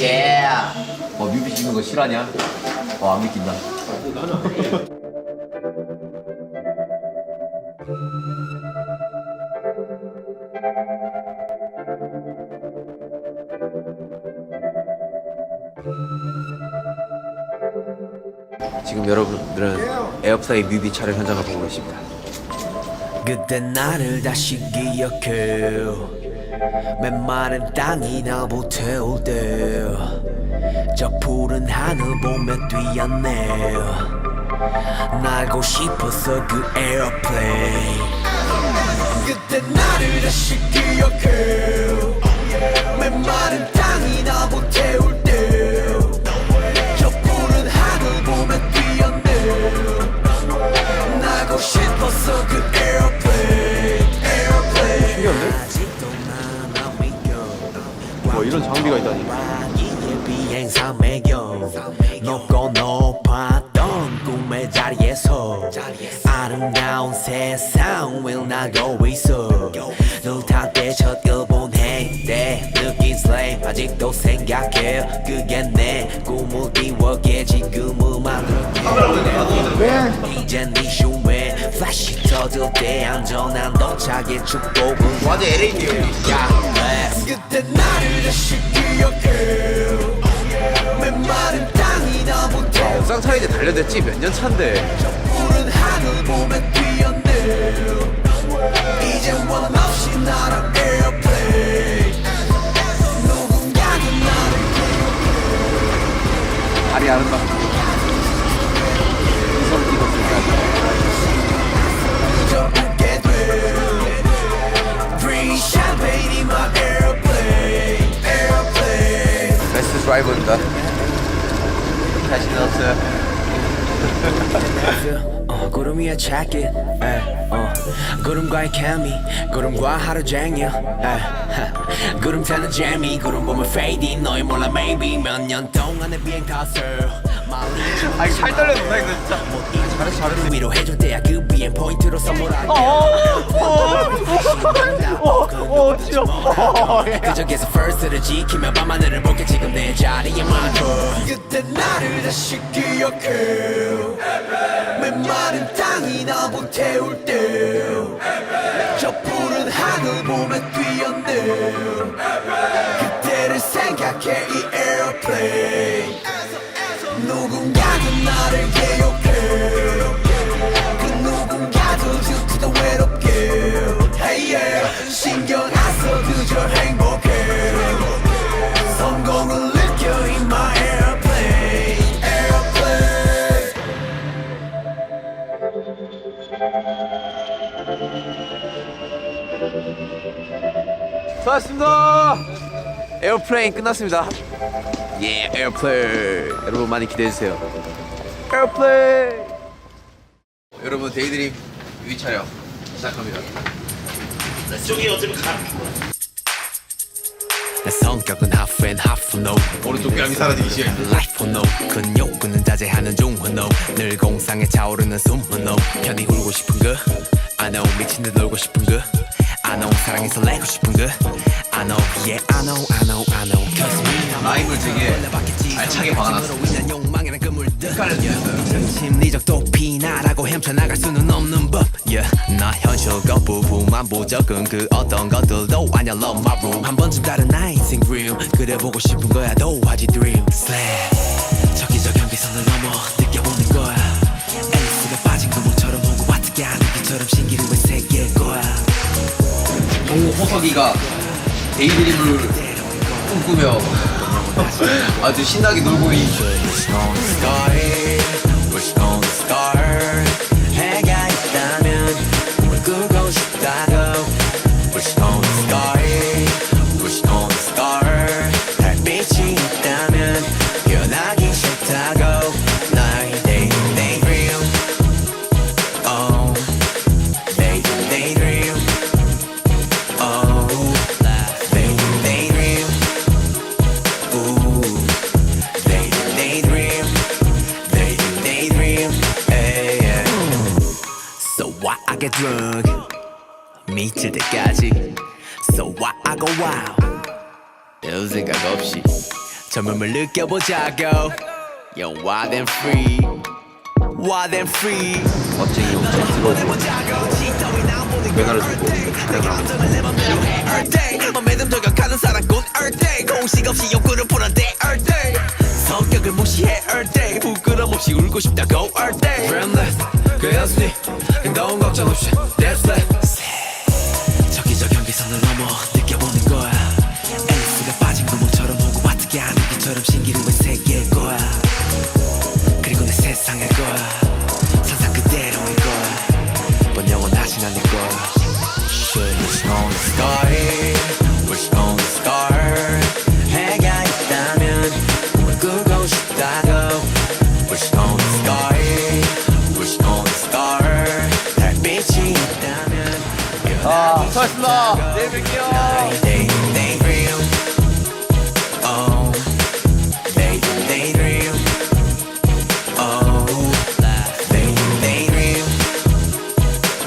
예. 어 뮤비 찍는 거 실화냐? 어 안 믿긴다. 지금 여러분들은 에어플라이 뮤비 촬영 현장을 보고 계십니다. 그때 나를 다시 기억해 맨마른 땅이 나보 태울 때저 푸른 하늘 보며 뛰었네 날고 싶었어 그 에어플레인. 그때 나를 다시 기억해 맨마른 땅이 나보 태울 때 자리에서 아름다운 세상 will 나고 있어 눈 탔대 첫 일본 행때 느낀 슬레임 아직도 생각해. 그게 내 꿈을 이루게 지금을 만들게 이젠 네 슈에 플래시 터질 때 안전한 도착의 축복을 완전 LA 야, 그때 나를 다시 기억해. 맨마른 옥상 차이데 달려댔지 몇 년 차인데. airplane 베스트 드라이버입니다. 자신 없어요. 어, 구름 위에 jacket 에, 어, 구름과의 케미 구름과 하루 종일. 에, 하, 구름 타는 재미 구름 보면 fading 너희 몰라 maybe 몇 년 동안의 비행 탓을 아니 살 떨려진다 이거 진짜. 잘했어 잘했어 위로 해줄 때야 그 비행 포인트로 선물할게. 어, 싫어. 그저께서 first를 지키며 밤하늘을 볼게 지금 내 자리에 맞춰 그때 나를 다시 기억해. 맨마른 땅이 나보 태울 때저 푸른 하늘 보며 뛰었네. 그때를 생각해 이 에어플레인 누군가는 나를 수고하셨습니다. 에어플레인 끝났습니다. 예, 에어플레인. 여러분 많이 기대해 주세요. 에어플레인. 여러분 데이드림 뮤비 촬영 시작합니다. 내 성격은 half and half no 오른쪽 뺨이 사라지기 시작. life no 큰 욕구는 자제하는 중후 no 늘 공상에 차오르는 숨후 no 편히 울고 싶은 그 I know 미친 듯 놀고 싶은 그 I know 사랑해서 내고 싶은 그 I know yeah I know I know I know. Cause we 라임을 되게 알차게 박아놨어. 심리적 도 피나라고 헤쳐나갈 수는 없는 법. Yeah. 나 현실 거부부만 부적은 그 어떤 것들도 아냐 love my room. 한 번쯤 다른 인생 dream 그래 보고 싶은 거야 도화지 dream. Slap 저기저 경계선을 넘어 느껴보는 거야. 앨리스가 빠진 구멍처럼 오고 어떻게 하는 것처럼 신기루에 호석이가 데이드림을 꿈꾸며 아주 신나게 놀고 있는 drunk? 미칠 때까지. So why I go wild? 별 생각 없이 젊음을 느껴보자고 Yo wild and free Wild and free 멋쟁이 나온 모든 면허를 주고 촬영을 하고 Earth Day 맘에 듬 저격하는 사랑꾼 Earth Day 공식 없이 욕구를 Day 성격을 무시해 부끄럼 없이 울고 싶다고 그였으니 걱정 없이 less 저기저 경계선을 넘어 느껴보는 거야. 앨리스가 빠진 구멍처럼 오고 와트게 하는 것처럼 신기루의 세계일 거야. 그리고 내 세상일 거야. 상상 그대로일 거야. 넌 영원하진 않을 거야. Shit, wish on the star 아 수고하셨습니다 내일 뵐게요 Day, daydream Oh Day, daydream Oh Day, daydream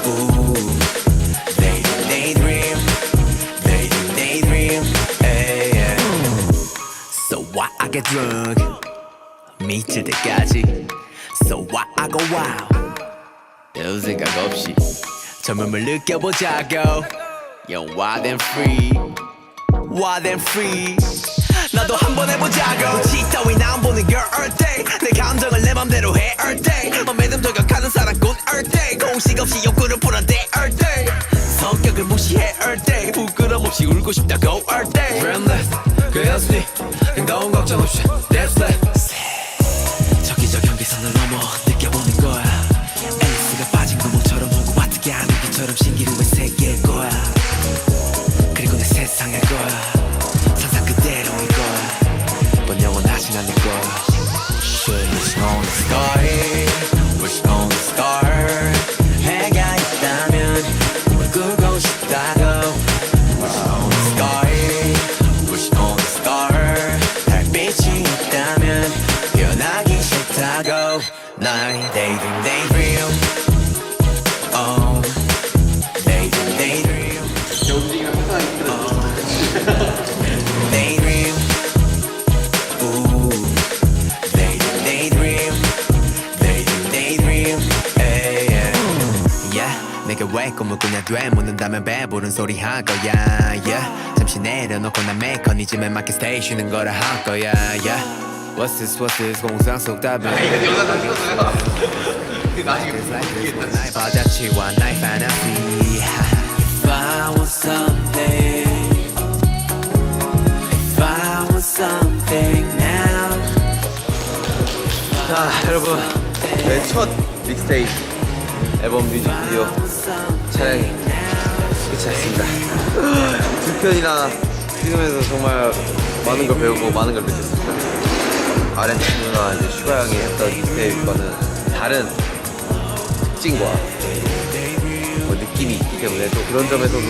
Ooh Day, daydream Day, daydream Hey, yeah. So why I get drunk 미칠 때까지 So why I go wild 별 생각 없이 젊음을 느껴보자고 Yo wild and free Wild and free 나도 한번 해보자고 지따위 나안 보는 girl Earth Day 내 감정을 내 맘대로 해 Earth Day 맘에 듬 저격하는 사랑꾼 Earth Day 공식 없이 욕구를 푸는데 Earth Day 성격을 무시해 Earth Day 부끄럼 없이 울고 싶다고 Earth Day Dreamless 그였으니 행동 걱정 없이 That's less star Wish on the star 해가 있다면 꾸고 싶다고 Wish on the star Wish on the star 달빛이 있다면 변하기 싫다고 나의 daydream daydream 꿈을 꾸냐 돼 묻는다면 배부른 소리 할 거야 yeah. 잠시 내려놓고 난 메커니즘에 맞게 스테이 쉬는 거라 할 거야 yeah. What's this what's this 공상 속 답은 나의 버자치와 나의 fantasy If I want something If I want something now 자 여러분 네, 첫 믹스테이프 앨범 뮤직비디오 촬영이 끝이 났습니다. 두 편이나 찍으면서 정말 많은 걸 배우고 많은 걸 느꼈습니다. 아렌 친구나 이제 슈가 형이 했던 믹스테이프와는 다른 특징과 뭐 느낌이 있기 때문에 또 그런 점에서도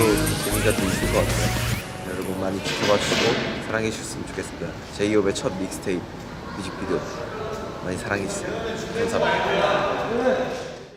재미가 또 있을 것 같아요. 여러분 많이 지켜봐 주시고 사랑해 주셨으면 좋겠습니다. 제이홉의 첫 믹스테이프 뮤직비디오 많이 사랑해 주세요. 감사합니다